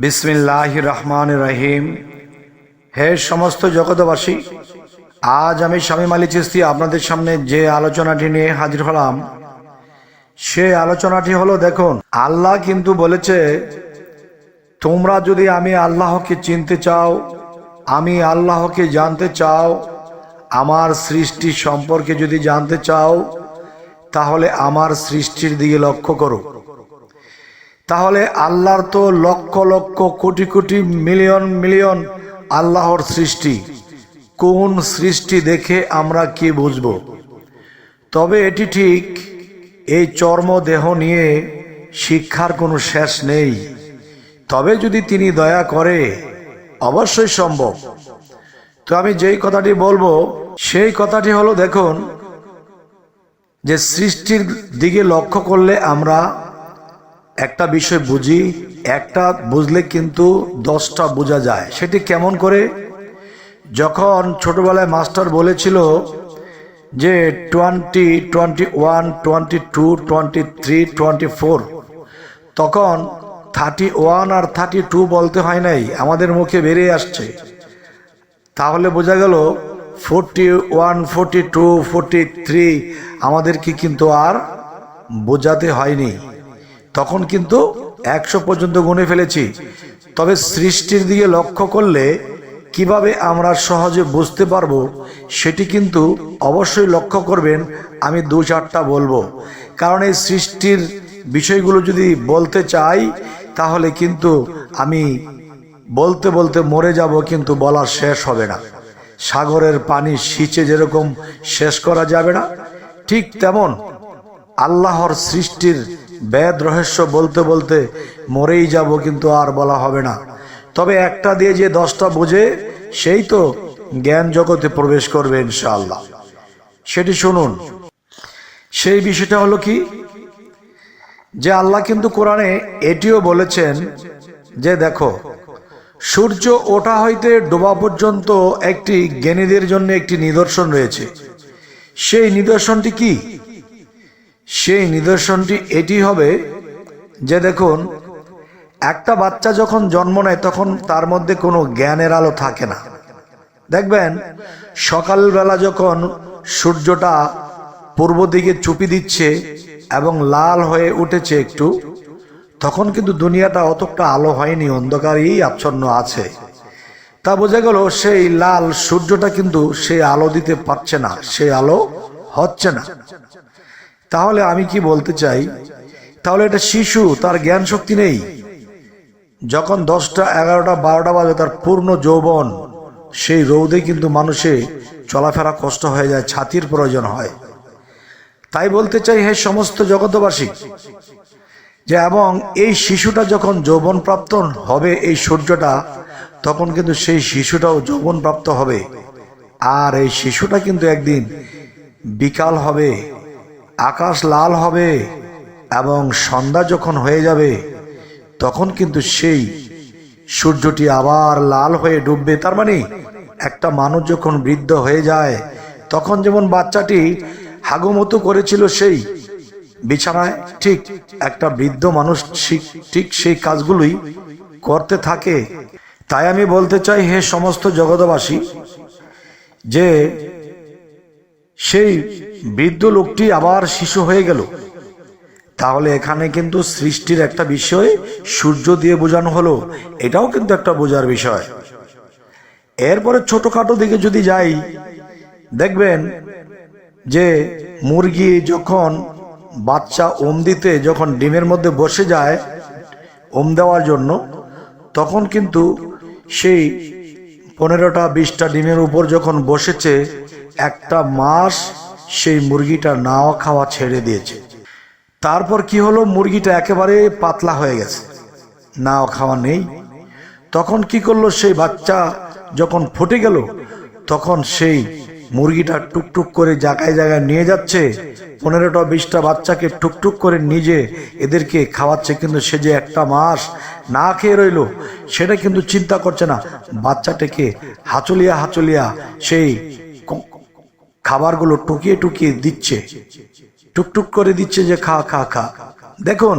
বিসমিল্লাহ রহমান রহিম হে সমস্ত জগতবাসী আজ আমি স্বামী মালি চিস্তি আপনাদের সামনে যে আলোচনাটি নিয়ে হাজির হলাম, সে আলোচনাটি হলো, দেখুন, আল্লাহ কিন্তু বলেছে, তোমরা যদি আমি আল্লাহকে চিনতে চাও, আমি আল্লাহকে জানতে চাও, আমার সৃষ্টি সম্পর্কে যদি জানতে চাও, তাহলে আমার সৃষ্টির দিকে লক্ষ্য করো। তাহলে আল্লাহর তো লক্ষ লক্ষ কোটি কোটি মিলিয়ন মিলিয়ন আল্লাহর সৃষ্টি। কোন সৃষ্টি দেখে আমরা কি বুঝব? তবে এটি ঠিক, এই চর্ম দেহ নিয়ে শিক্ষার কোনো শেষ নেই। তবে যদি তিনি দয়া করে, অবশ্যই সম্ভব। তো আমি যেই কথাটি বলব, সেই কথাটি হলো, দেখুন, যে সৃষ্টির দিকে লক্ষ্য করলে আমরা একটা বিষয় বুঝি, একটা বুঝলে কিন্তু দশটা বোঝা যায়। সেটি কেমন করে? যখন ছোটবেলায় মাস্টার বলেছিল যে twenty twenty one, twenty two, twenty three, twenty four, তখন থার্টি ওয়ান আর থার্টি টু বলতে হয় নাই, আমাদের মুখে বেরিয়ে আসছে। তাহলে বোঝা গেল forty one, forty two, forty three আমাদেরকে কিন্তু আর বোঝাতে হয়নি। তখন কিন্তু একশো পর্যন্ত গুনে ফেলেছি। তবে সৃষ্টির দিকে লক্ষ্য করলে কীভাবে আমরা সহজে বুঝতে পারব, সেটি কিন্তু অবশ্যই লক্ষ্য করবেন, আমি দু চারটা বলব। কারণ এই সৃষ্টির বিষয়গুলো যদি বলতে চাই, তাহলে কিন্তু আমি বলতে বলতে মরে যাব, কিন্তু বলার শেষ হবে না। সাগরের পানি সিঁচে যেরকম শেষ করা যাবে না, ঠিক তেমন আল্লাহর সৃষ্টির বেদ রহস্য বলতে বলতে মরেই যাব কিন্তু আর বলা হবে না। তবে একটা দিয়ে যে দশটা বোঝে, সেই তো জ্ঞান জগতে প্রবেশ করবে ইনশাআল্লাহ। সেটি শুনুন। সেই বিষয়টা হলো কি? যে আল্লাহ কিন্তু কোরআনে এটিও বলেছেন যে দেখো, সূর্য ওঠা হইতে ডোবা পর্যন্ত একটি জ্ঞানীদের জন্য একটি নিদর্শন রয়েছে। সেই নিদর্শনটি কি? সেই নিদর্শনটি এটি হবে যে দেখুন, একটা বাচ্চা যখন জন্ম নেয় তখন তার মধ্যে কোনো জ্ঞানের আলো থাকে না। দেখবেন, সকালবেলা যখন সূর্যটা পূর্ব দিকে চুপি দিচ্ছে এবং লাল হয়ে উঠেছে একটু, তখন কিন্তু দুনিয়াটা অতটা আলো হয়নি, অন্ধকারেই আচ্ছন্ন আছে। তা বোঝা গেল সেই লাল সূর্যটা কিন্তু সেই আলো দিতে পারছে না সেই আলো হচ্ছে না। তাহলে আমি কি বলতে চাই? তাহলে এটা শিশু, তার জ্ঞান শক্তি নেই। যখন দশটা, এগারোটা, বারোটা বাজে তার পূর্ণ যৌবন, সেই রৌদে কিন্তু মানুষে চলাফেরা কষ্ট হয়ে যায়, ছাতির প্রয়োজন হয়। তাই বলতে চাই হে সমস্ত জগতবাসী যে এবং এই শিশুটা যখন যৌবন প্রাপ্ত হবে এই সূর্যটা, তখন কিন্তু সেই শিশুটাও যৌবন প্রাপ্ত হবে। আর এই শিশুটা কিন্তু একদিন বিকাল হবে। আকাশ লাল হবে এবং সন্ধ্যা যখন হয়ে যাবে, তখন কিন্তু সেই সূর্যটি আবার লাল হয়ে ডুববে। তার মানে একটা মানুষ যখন বৃদ্ধ হয়ে যায়, তখন যেমন বাচ্চাটি হাগুমতো করেছিল সেই বিছানায়, ঠিক একটা বৃদ্ধ মানুষ ঠিক সেই কাজগুলোই করতে থাকে। তাই আমি বলতে চাই, হে সমস্ত জগতবাসী যে সেই বৃদ্ধ লোকটি আবার শিশু হয়ে গেল। তাহলে এখানে কিন্তু সৃষ্টির একটা বিষয় সূর্য দিয়ে বোঝানো হলো। এটাও কিন্তু একটা বোঝার বিষয়। এরপরে ছোটখাটো দিকে যদি যাই, দেখবেন যে মুরগি যখন বাচ্চা ওম দিতে যখন ডিমের মধ্যে বসে যায়, ওম দেওয়ার জন্য, তখন কিন্তু সেই পনেরোটা, বিশটা ডিমের উপর যখন বসেছে, একটা মাস সেই মুরগিটা না খাওয়া ছেড়ে দিয়েছে। তারপর কি হলো? মুরগিটা একেবারে পাতলা হয়ে গেছে। না খাওয়া নেই। তখন কি করল? সেই বাচ্চা যখন ফুটে গেল, তখন সেই মুরগিটা টুকটুক করে জায়গায় জায়গায় নিয়ে যাচ্ছে। পনেরোটা, বিশটা বাচ্চাকে টুকটুক করে নিজে এদেরকে খাওয়াচ্ছে, কিন্তু সে যে একটা মাস না খেয়ে রইল, সেটা কিন্তু চিন্তা করছে না। বাচ্চাটাকে হাচলিয়া হাচলিয়া সেই খাবারগুলো টুকিয়ে টুকিয়ে দিচ্ছে। টুকটুক করে দিচ্ছে যে খা খা খা। দেখুন,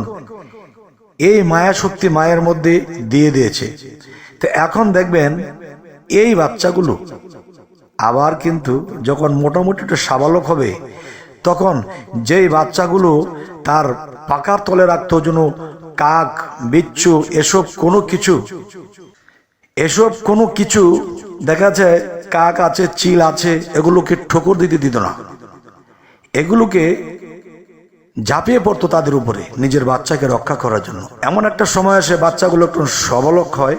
এই মায়া শক্তি মায়ের মধ্যে দিয়ে দিয়েছে। তো এখন দেখবেন, এই বাচ্চাগুলো আবার কিন্তু যখন মোটামুটি একটু সাবালক হবে, তখন যেই বাচ্চাগুলো তার পাকার তলে রাখতো যেন কাক, বিচ্ছু, এসব কোনো কিছু, এসব কোনো কিছু দেখা যায় কাক আছে, চিল আছে, এগুলোকে ঠোকর দিতে দিত না। এগুলোকে ঝাঁপিয়ে পড়তো তাদের উপরে নিজের বাচ্চাকে রক্ষা করার জন্য। এমন একটা সময় আসে বাচ্চাগুলো একটু সবলক হয়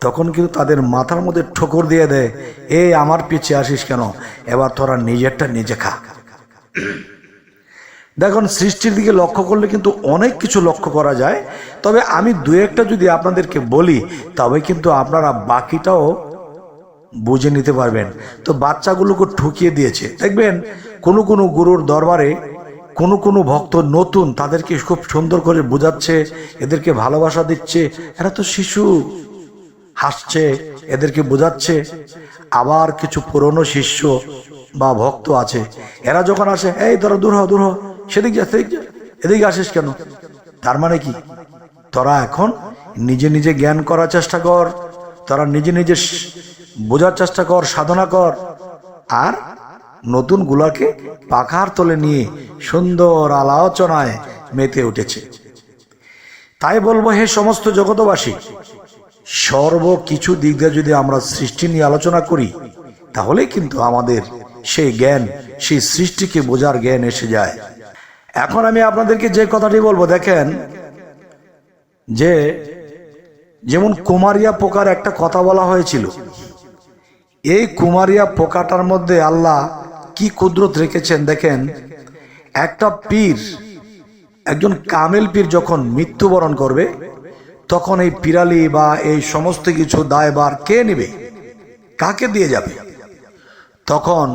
তখন কিন্তু তাদের মাথার মধ্যে ঠোকর দিয়ে দেয়, এ, আমার পিছিয়ে আসিস কেন? এবার তোরা নিজেরটা নিজে খা। দেখুন, সৃষ্টির দিকে লক্ষ্য করলে কিন্তু অনেক কিছু লক্ষ্য করা যায়। তবে আমি দু একটা যদি আপনাদেরকে বলি, তবে কিন্তু আপনারা বাকিটাও বুঝে নিতে পারবেন। তো বাচ্চাগুলোকে ঠুকিয়ে দিয়েছে। দেখবেন, কোনো কোনো গুরুর দরবারে কোনো কোনো ভক্ত নতুন, তাদেরকে খুব সুন্দর করে বোঝাচ্ছে, এদেরকে ভালোবাসা দিচ্ছে। এরা তো শিশু। হাসছে, এদেরকে বোঝাচ্ছে, আবার কিছু পুরনো শিষ্য বা ভক্ত আছে। এরা যখন আসে, এই তোরা দূর হ, দূর সেদিক যা, সেদিক এদিকে আসিস কেন? তার মানে কি? তোরা এখন নিজে নিজে জ্ঞান করার চেষ্টা কর, তোরা নিজে নিজে বোঝার চেষ্টা কর, সাধনা কর, আর নতুন গুলাকে পাখার তলে নিয়ে সুন্দর আলোচনায় মেতে উঠেছে। তাই বলব, হে সমস্ত জগতবাসী সর্ব কিছু দিক দিয়ে যদি আমরা সৃষ্টি নিয়ে আলোচনা করি তাহলে কিন্তু আমাদের সেই জ্ঞান, সেই সৃষ্টিকে বোঝার জ্ঞান এসে যায়। এখন আমি আপনাদেরকে যে কথাটি বলব, দেখেন, যে যেমন কুমারিয়া পোকার একটা কথা বলা হয়েছিল, এই কুমারিয়া পোকাটার মধ্যে আল্লাহ কি কুদরত রেখেছেন, দেখেন, একটা পীর, একজন কামেল পীর যখন মৃত্যুবরণ করবে তখন এই পিরালি বা এই সমস্ত কিছু দায়বার কে নেবে? কাকে দিয়ে যাবে? তখন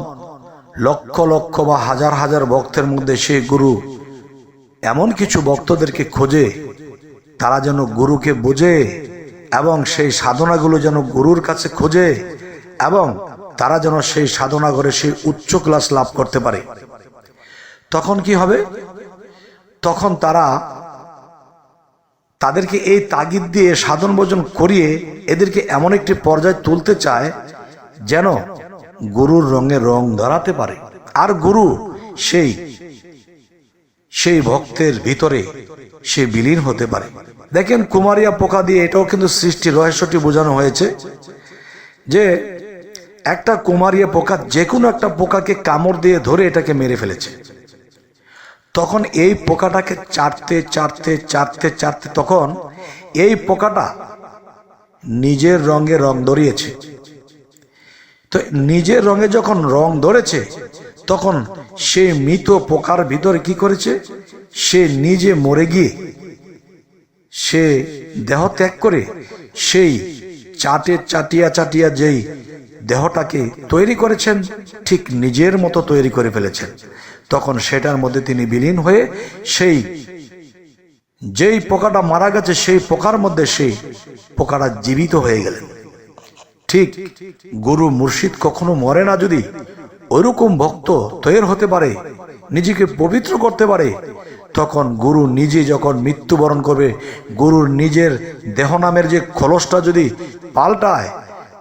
লক্ষ লক্ষ বা হাজার হাজার ভক্তের মধ্যে সে গুরু এমন কিছু ভক্তদেরকে খোঁজে, তারা যেন গুরুকে বোঝে এবং সেই সাধনাগুলো যেন গুরুর কাছে খোঁজে এবং তারা যেন সেই সাধনা করে সেই উচ্চ ক্লাস লাভ করতে পারে। তখন কি হবে? তখন তারা তাদেরকে এই তাগিদ দিয়ে সাধন ভোজন করিয়ে এদেরকে এমন একটি পর্যায়ে তুলতে চায় যেন গুরুর রঙে রং ধরাতে পারে। আর গুরু সেই সেই ভক্তের ভিতরে সে বিলীন হতে পারে। দেখেন কুমারিয়া পোকা দিয়ে এটাও কিন্তু সৃষ্টি রহস্যটি বোঝানো হয়েছে যে একটা কুমারিয়া পোকা যে কোনো একটা পোকাকে কামড় দিয়ে ধরে এটাকে মেরে ফেলেছে। তখন এই পোকাটাকে চাটতে চাটতে চাটতে চাটতে তখন এই পোকাটা নিজের রঙে রং ধরিয়েছে। তো নিজের রঙে যখন রং ধরেছে, তখন সে মৃত পোকার ভিতরে কি করেছে? সে নিজে মরে গিয়ে সে দেহ ত্যাগ করে সেই চাটে, চাটিয়া চাটিয়া যেই দেহটাকে তৈরি করেছেন, ঠিক নিজের মতো তৈরি করে ফেলেছেন। তখন সেটার মধ্যে তিনি বিলীন হয়ে সেই, যেই পোকাটা মারা গেছে, সেই পোকার মধ্যে সেই পোকাটা জীবিত হয়ে গেলেন। ঠিক গুরু মুর্শিদ কখনো মরে না যদি ওইরকম ভক্ত তৈরি হতে পারে, নিজেকে পবিত্র করতে পারে, তখন গুরু নিজে যখন মৃত্যুবরণ করবে, গুরুর নিজের দেহ নামের যে খলসটা যদি পাল্টায়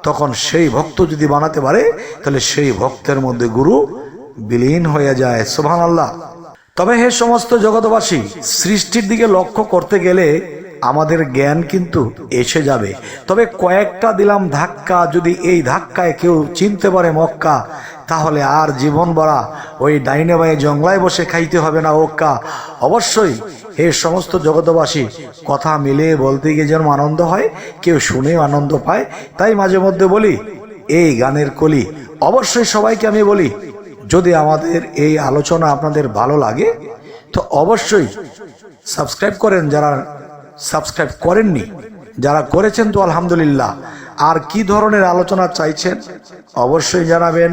তখন সেই ভক্ত যদি বানাতে পারে, তাহলে সেই ভক্তের মধ্যে গুরু বিলীন হয়ে যায়। সোভান আল্লাহ তবে হে সমস্ত জগতবাসী সৃষ্টির দিকে লক্ষ্য করতে গেলে আমাদের জ্ঞান কিন্তু এসে যাবে। তবে কয়েকটা দিলাম ধাক্কা, যদি এই ধাক্কায় কেউ চিনতে পারে মক্কা তাহলে আর জীবন ভরা ওই ডাইনে বায়ে জঙ্গলায় বসে খাইতে হবে না, ওক্কা। অবশ্যই এই সমস্ত জগতবাসী কথা মিলে বলতে গিয়ে যেন আনন্দ হয়, কেউ শুনেও আনন্দ পায়, তাই মাঝে মধ্যে বলি, এই গানের কলি। অবশ্যই সবাইকে আমি বলি, যদি আমাদের এই আলোচনা আপনাদের ভালো লাগে, তো অবশ্যই সাবস্ক্রাইব করেন যারা সাবস্ক্রাইব করেননি। যারা করেছেন তো আলহামদুলিল্লাহ। আর কি ধরনের আলোচনা চাইছেন, অবশ্যই জানাবেন।